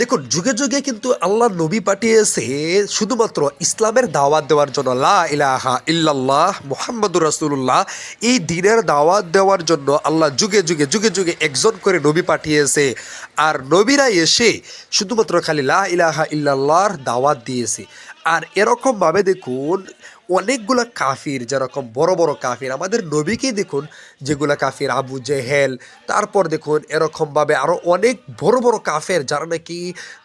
দেখুন, যুগে যুগে কিন্তু আল্লাহ নবী পাঠিয়েছে শুধুমাত্র ইসলামের দাওয়াত দেওয়ার জন্য, লা ইলাহা ইল্লাল্লাহ মুহাম্মদুর রাসূলুল্লাহ। এই দিনের দাওয়াত দেওয়ার জন্য আল্লাহ যুগে যুগে যুগে যুগে একজন করে নবী পাঠিয়েছে। আর নবীরা এসে শুধুমাত্র খালি লা ইলাহা ইল্লাল্লাহর দাওয়াত দিয়েছে। আর এরকমভাবে দেখুন, অনেকগুলা কাফির, যেরকম বড় বড় কাফির, আমাদের নবীকেই দেখুন, যেগুলা কাফির আবু জেহেল, তারপর দেখুন এরকমভাবে আরও অনেক বড় বড় কাফের, যারা নাকি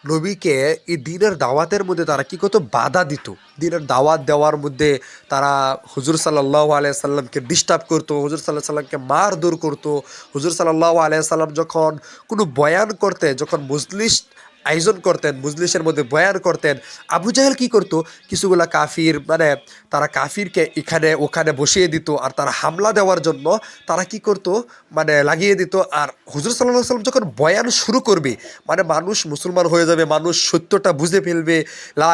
নবীকে এই দিনের দাওয়াতের মধ্যে তারা কী করতো? বাধা দিত। দিনের দাওয়াত দেওয়ার মধ্যে তারা হুজুর সাল্লাহ আলিয়া সাল্লামকে ডিস্টার্ব করতো, হুজুর সাল্লাহ সাল্লামকে মার দূর করতো। হুজুর সাল্লাহ আলিয়া সাল্লাম যখন কোনো বয়ান করতে, যখন মুসলিস আয়োজন করতেন, মুজলিসের মধ্যে বয়ান করতেন। আবু জাহেল কি করতো? কিছুগুলা কাফির মানে তারা কাফিরকে এখানে, ওখানে বসিয়ে দিত আর তারা হামলা দেওয়ার জন্য তারা কি করতো? মানে লাগিয়ে দিত। আর হুজুর সাল্লাহ সাল্লাম যখন বয়ান শুরু করবে মানে মানুষ মুসলমান হয়ে যাবে, মানুষ সত্যটা বুঝে ফেলবে, লা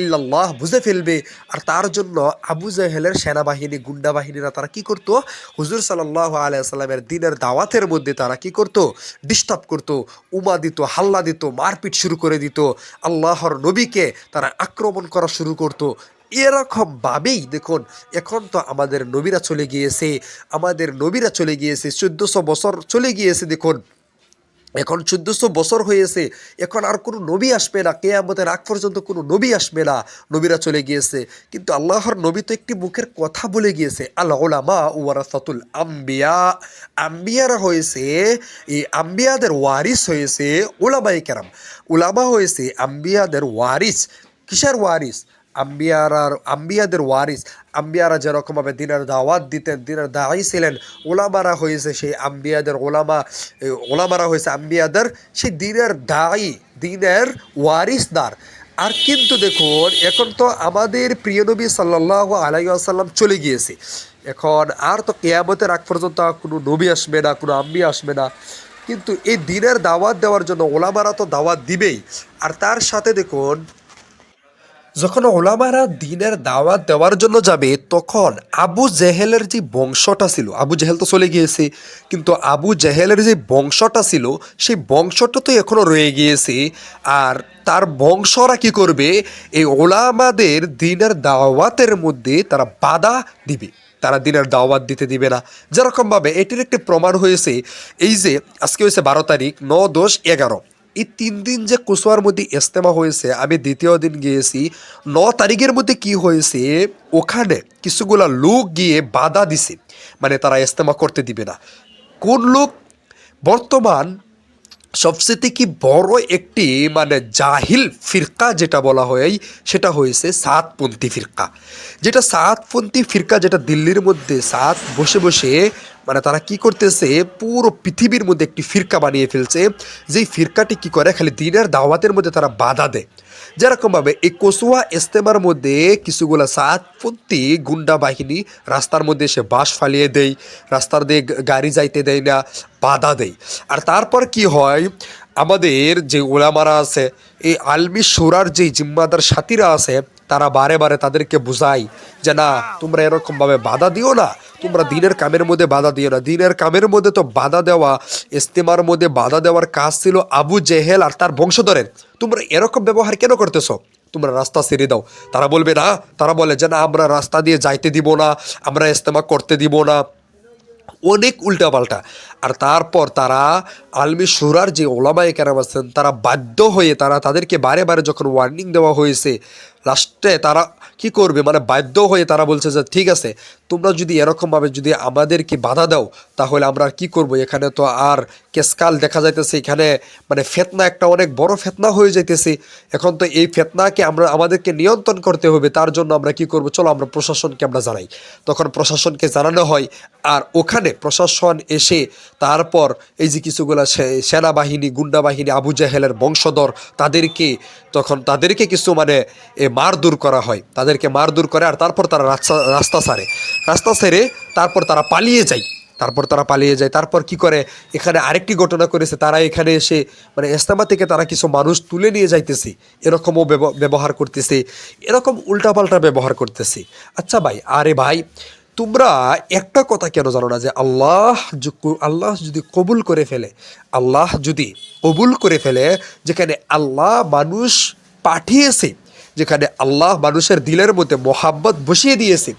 ইল্লাল্লাহ বুঝে ফেলবে, আর তার জন্য আবু জাহেলের সেনাবাহিনী গুন্ডা বাহিনীরা তারা কি করতো? হুজুর সাল্লাহ আলিয়া সাল্লামের দিনের দাওয়াতের মধ্যে তারা কি করতো? ডিস্টার্ব করতো, উমা দিত, হাল্লা দিত মারপিট শুরু করে দিত। আল্লাহর নবীকে তারা আক্রমণ করা শুরু করতো। এরকমভাবেই দেখুন, এখন তো আমাদের নবীরা চলে গিয়েছে, আমাদের নবীরা চলে গিয়েছে, চোদ্দোশো বছর চলে গিয়েছে দেখুন। এখন চোদ্দোশো বছর হয়েছে, এখন আর কোনো নবী আসবে না, কেয়ামতের আগ পর্যন্ত কোনো নবী আসবে না, নবীরা চলে গিয়েছে। কিন্তু আল্লাহর নবী তো একটি মুখের কথা বলে গিয়েছে আল্লাহ ওলামা ওয়ারাসাতুল আম্বিয়া। আম্বিয়ারা হয়েছে, এই আম্বিয়াদের ওয়ারিস হয়েছে ওলামাই কেরাম। ওলামা হয়েছে আম্বিয়াদের ওয়ারিস। কিসের ওয়ারিস? আম্বিয়ারার আম্বিয়াদের ওয়ারিস, আম্বিয়ারা যেরকমভাবে দিনের দাওয়াত দিতেন, দিনের দায়ী ছিলেন, ওলামারা হয়েছে সেই আম্বিয়াদের ওলামা ওলামারা হয়েছে আম্বিয়াদের সেই দিনের দায়ী দিনের ওয়ারিসদার। আর কিন্তু দেখুন, এখন তো আমাদের প্রিয় নবী সাল্লাহ আলাইসাল্লাম চলে গিয়েছে। এখন আর তো কেয়ামতের আগ পর্যন্ত কোনো নবী আসবে না, কোনো আম্বি আসবে না। কিন্তু এই দিনের দাওয়াত দেওয়ার জন্য ওলামারা তো দাওয়াত দিবেই। আর তার সাথে দেখুন যখন ওলামারা দিনের দাওয়াত দেওয়ার জন্য যাবে, তখন আবু জেহেলের যে বংশটা ছিল, আবু জেহেল তো চলে গিয়েছে, কিন্তু আবু জেহেলের যে বংশটা ছিল, সেই বংশটা তো এখনও রয়ে গিয়েছে। আর তার বংশরা কি করবে? এই ওলামাদের দিনের দাওয়াতের মধ্যে তারা বাধা দিবে। তারা দিনের দাওয়াত দিতে দিবে না। যেরকমভাবে এটির একটি প্রমাণ হয়েছে, এই যে আজকে হয়েছে বারো তারিখ ন দশ এগারো। এই তিন দিন যে কুসুয়ার মধ্যে ইস্তেমা হয়েছে, আমি দ্বিতীয় দিন গিয়েছি, ন তারিখের মধ্যে কি হয়েছে, ওখানে কিছুগুলা লোক গিয়ে বাধা দিছে। মানে তারা ইস্তেমা করতে দিবে না। কোন লোক? বর্তমান সবচেয়ে কি বড় একটি মানে জাহিল ফিরকা যেটা বলা হয়, সেটা হয়েছে সাতপন্থী ফিরকা। যেটা সাতপন্থী ফিরকা যেটা দিল্লির মধ্যে, সাত বসে বসে মানে তারা কি করতেছে, পুরো পৃথিবীর মধ্যে একটি ফিরকা বানিয়ে ফেলছে। যেই ফিরকাটি কি করে, খালি দিনের দাওয়াতের মধ্যে তারা বাধা দেয়। যেরকমভাবে এই কসুয়া ইস্তেমার মধ্যে কিছুগুলা সাতপন্থী গুন্ডা বাহিনী রাস্তার মধ্যে এসে বাস ফালিয়ে দেয়, রাস্তার দিয়ে গাড়ি যাইতে দেয় না, বাধা দেয়। আর তারপর কি হয়? আমাদের যে ওলামারা আছে, এই আলমি সুরার যে জিম্মাদার সাথীরা আছে তারা বারে বারে তাদেরকে বুঝায় যে না, তোমরা এরকমভাবে বাধা দিও না, তোমরা দিনের কামের মধ্যে বাধা দিও না। দিনের কামের মধ্যে তো বাধা দেওয়া, ইস্তেমার মধ্যে বাধা দেওয়ার কাজ ছিল আবু জেহেল আর তার বংশধরের। তোমরা এরকম ব্যবহার কেন করতেছো? তোমরা রাস্তা ছেড়ে দাও। তারা বলবে, না, তারা বলে যে না, আমরা রাস্তা দিয়ে যাইতে দিব না, আমরা ইস্তেমা করতে দিব না। অনেক উল্টাপাল্টা। আর তারপর তারা আলমি সুরার যে ওলামায় কেরাম আছেন, তারা বাধ্য হয়ে তারা তাদেরকে বারে বারে যখন ওয়ার্নিং দেওয়া হয়েছে লাস্টে তারা কি করবে? মানে বাধ্য হয়ে তারা বলছে যে, ঠিক আছে, তোমরা যদি এরকমভাবে যদি আমাদেরকে বাধা দাও, তাহলে আমরা কি করব? এখানে তো আর কেসকাল দেখা যাইতেছে, এখানে মানে ফেতনা একটা অনেক বড় ফেতনা হয়ে যাইতেছে। এখন তো এই ফেতনাকে আমরা, আমাদেরকে নিয়ন্ত্রণ করতে হবে, তার জন্য আমরা কি করব? চলো আমরা প্রশাসনকে আমরা জানাই। তখন প্রশাসনকে জানানো হয়, আর ওখানে প্রশাসন এসে তারপর এই যে কিছুগুলা সেনাবাহিনী গুন্ডা বাহিনী আবু জাহেলের বংশধর, তাদেরকে তখন তাদেরকে কিছু মানে এ মারদূর করা হয়। তাদেরকে মারদূর করে, আর তারপর তারা রাস্তা রাস্তা সারে। রাস্তা সেরে তারপর তারা পালিয়ে যায়। তারপর তারা পালিয়ে যায়। তারপর কি করে? এখানে আরেকটি ঘটনা করেছে। তারা এখানে এসে মানে ইস্তেমা থেকে তারা কিছু মানুষ তুলে নিয়ে যাইতেছে। এরকমও ব্যবহার করতেছে। এরকম উল্টাপাল্টা ব্যবহার করতেছে। আচ্ছা ভাই, আরে ভাই, তোমরা একটা কথা কেন জানো না যে আল্লাহ আল্লাহ যদি কবুল করে ফেলে, আল্লাহ যদি কবুল করে ফেলে, যেখানে আল্লাহ মানুষ পাঠিয়েছে, যেখানে আল্লাহ মানুষের দিলের মধ্যে মোহাব্বত বসিয়ে দিয়েছে,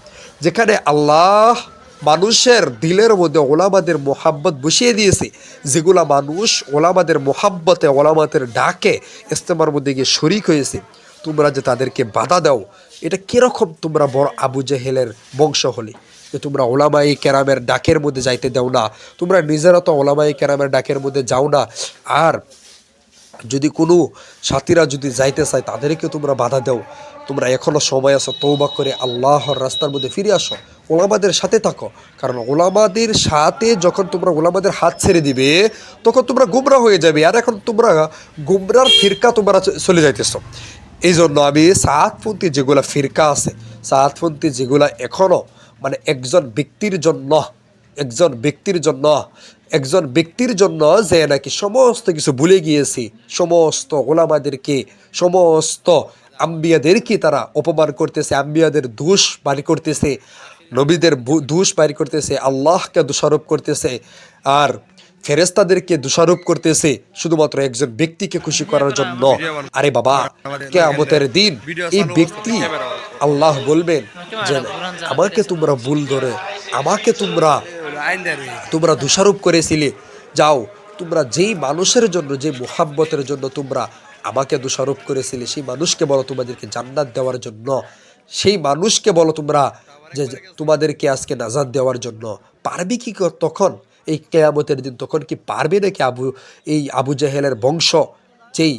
যেখানে আল্লাহ মানুষের দিলের মধ্যে ওলামাদের মোহাব্বত বসিয়ে দিয়েছে। যেগুলা মানুষ ওলামাদের মোহাব্বতে ওলামাদের ডাকে ইস্তেমার মধ্যে গিয়ে শরিক হয়েছে। তোমরা যে তাদেরকে বাধা দাও, এটা কীরকম তোমরা বড় আবু জেহেলের বংশ হলে? যে তোমরা ওলামাই ক্যারামের ডাকের মধ্যে যাইতে দাও না, তোমরা নিজেরা তো ওলামাই ক্যারামের ডাকের মধ্যে যাও না। আর যদি কোনো সাথীরা যদি যাইতে চায় তাদেরকে তোমরা বাধা দাও। তোমরা এখনও সময় আছে তৌবা করে আল্লাহর রাস্তার মধ্যে ফিরে আসো। ওলামাদের সাথে থাকো, কারণ ওলামাদের সাথে যখন তোমরা ওলামাদের হাত ছেড়ে দিবে, তখন তোমরা গুমরা হয়ে যাবে। আর এখন তোমরা গুমরার ফিরকা তোমরা চলে যাইতেছ। এই জন্য আমি সাতপন্থী যেগুলা ফিরকা আছে, সাতপন্থী যেগুলা এখনও মানে একজন ব্যক্তির জন্য একজন ব্যক্তির জন্য একজন ব্যক্তির জন্য যে নাকি সমস্ত কিছু ভুলে গিয়েছি সমস্ত ওলামাদেরকে সমস্ত আম্বিয়াদেরকে তারা অপমান করতেছে আম্বিয়াদের দোষ বাড়ি করতেছে নবীদের দোষ বাড়ি করতেছে আল্লাহকে দোষারোপ করতেছে আর ফেরেস্তাদেরকে দোষারোপ করতেছে শুধুমাত্র একজন ব্যক্তিকে খুশি করার জন্য। আরে বাবা কেয়ামতের দিন এই ব্যক্তি আল্লাহ বলবেন যে আমাকে তোমরা ভুল ধরে আমাকে তোমরা তোমরা দোষারোপ করেছিলে। যাও, তোমরা যেই মানুষের জন্য যে মোহাব্বতের জন্য তোমরা আমাকে দোষারোপ করেছিলে, সেই মানুষকে বলো তোমাদেরকে জান্নাত দেওয়ার জন্য। সেই মানুষকে বলো তোমরা যে তোমাদেরকে আজকে নাজাদ দেওয়ার জন্য। পারবে কি তখন? এই কেয়ামতের দিন তখন কি পারবে নাকি আবু এই আবু জেহেলের বংশ? যেই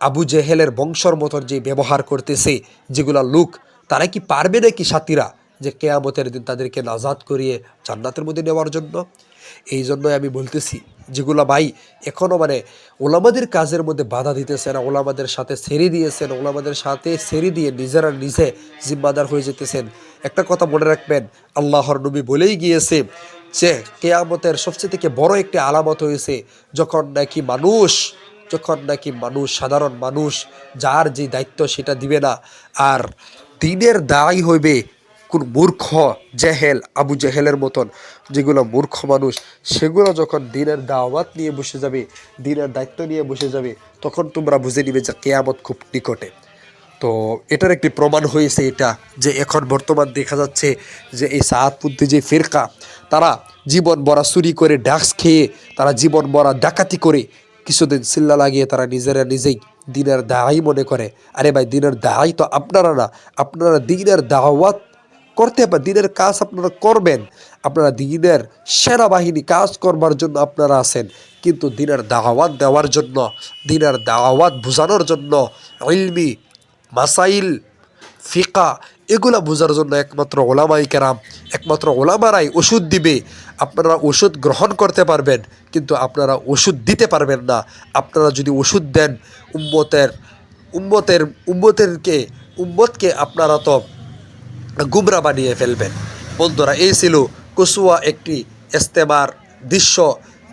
আবু জেহেলের বংশর মতন যে ব্যবহার করতেছে, যেগুলা লোক, তারা কি পারবে নাকি সাথীরা? যে কেয়ামতের দিন তাদেরকে নাজাদ করিয়ে জান্নাতের মধ্যে নেওয়ার জন্য। এই জন্যই আমি বলতেছি, যেগুলা ভাই এখনও মানে ওলামাদের কাজের মধ্যে বাধা দিতেছেন ওলামাদের সাথে ছেড়ে দিয়েছেন, ওলামাদের সাথে ছেড়ে দিয়ে নিজেরা নিজে জিম্মাদার হয়ে যেতেছেন। একটা কথা মনে রাখবেন, আল্লাহর নবী বলেই গিয়েছে যে কেয়ামতের সবচেয়ে থেকে বড় একটি আলামত হয়েছে, যখন নাকি মানুষ, যখন নাকি মানুষ, সাধারণ মানুষ, যার যে দায়িত্ব সেটা দিবে না, আর দিনের দায় হইবে কোন মূর্খ জেহেল, আবু জেহেলের মতন যেগুলো মূর্খ মানুষ, সেগুলো যখন দিনের দাওয়াত নিয়ে বসে যাবে, দিনের দায়িত্ব নিয়ে বসে যাবে, তখন তোমরা বুঝে নিবে যে কেয়ামত খুব নিকটে। তো এটার একটি প্রমাণ হয়েছে এটা, যে এখন বর্তমান দেখা যাচ্ছে যে এই সাহাদপন্থী যে ফেরকা, তারা জীবন বরা চুরি করে ড্যাক্স খেয়ে, তারা জীবন বরা ডাকাতি করে কিছুদিন চিল্লা লাগিয়ে তারা নিজেরা নিজেই দিনের দায়ী মনে করে। আরে ভাই, দিনের দায়ী তো আপনারা না, আপনারা দিনের দাওয়াত করতে পারেন দিনের কাজ আপনারা করবেন। আপনারা দিনের সেনাবাহিনী কাজ করবার জন্য আপনারা আছেন, কিন্তু দিনের দাওয়াত দেওয়ার জন্য, দিনের দাওয়াত বোঝানোর জন্য ইলমি, মাসাইল, ফিকা, এগুলা বোঝার জন্য একমাত্র ওলামাই কেরাম, একমাত্র ওলামারাই ওষুধ দিবে। আপনারা ওষুধ গ্রহণ করতে পারবেন, কিন্তু আপনারা ওষুধ দিতে পারবেন না। আপনারা যদি ওষুধ দেন, উম্মতের উম্মতের, উম্মতেরকে, উম্মতকে আপনারা তো গুমরা বানিয়ে ফেলবেন। বন্ধুরা এই ছিল কুসুয়া একটি ইস্তেমার দৃশ্য।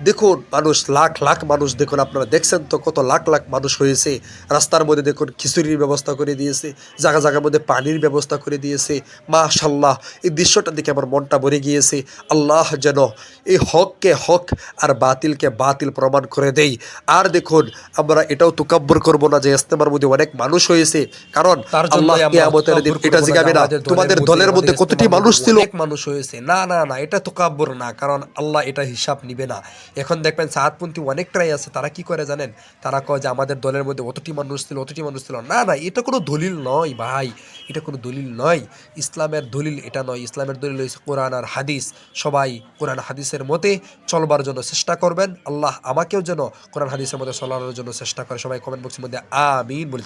দেখুন মানুষ লাখ লাখ মানুষ দেখুন আপনারা দেখছেন তো কত লাখ লাখ মানুষ হয়েছে। রাস্তার মধ্যে দেখুন খিচুড়ির ব্যবস্থা করে দিয়েছে জায়গা জায়গার মধ্যে পানির ব্যবস্থা করে দিয়েছে। মাশাল্লাহ এই দৃশ্যটা দেখে আমার মনটা ভরে গিয়েছে। আল্লাহ যেন এই হককে হক আর বাতিলকে বাতিল প্রমাণ করে দেই। আর দেখুন আমরা এটাও তুকাব্বর করব না যে ইস্তেমার মধ্যে অনেক মানুষ হয়েছে। কারণ আল্লাহ কিয়ামতের দিন এটা জিগাবে না। তোমাদের দলের মধ্যে কতটি মানুষ ছিল? মানুষ হয়েছে। না না না এটা তো কাব্যর না কারণ আল্লাহ এটা হিসাব নিবে না। এখন দেখবেন সাতপন্থী অনেকটাই আছে, তারা কি করে জানেন? তারা কয় যে আমাদের দলের মধ্যে অতটি মানুষ ছিল, অতটি মানুষ ছিল। না না, এটা কোনো দলিল নয় ভাই, এটা কোনো দলিল নয়। ইসলামের দলিল এটা নয়, ইসলামের দলিল হয়েছে কোরআন আর হাদিস। সবাই কোরআন হাদিসের মতে চলবার জন্য চেষ্টা করবেন। আল্লাহ আমাকেও যেন কোরআন হাদিসের মধ্যে চলানোর জন্য চেষ্টা করে। সবাই কমেন্ট বক্সের মধ্যে আমিন বলে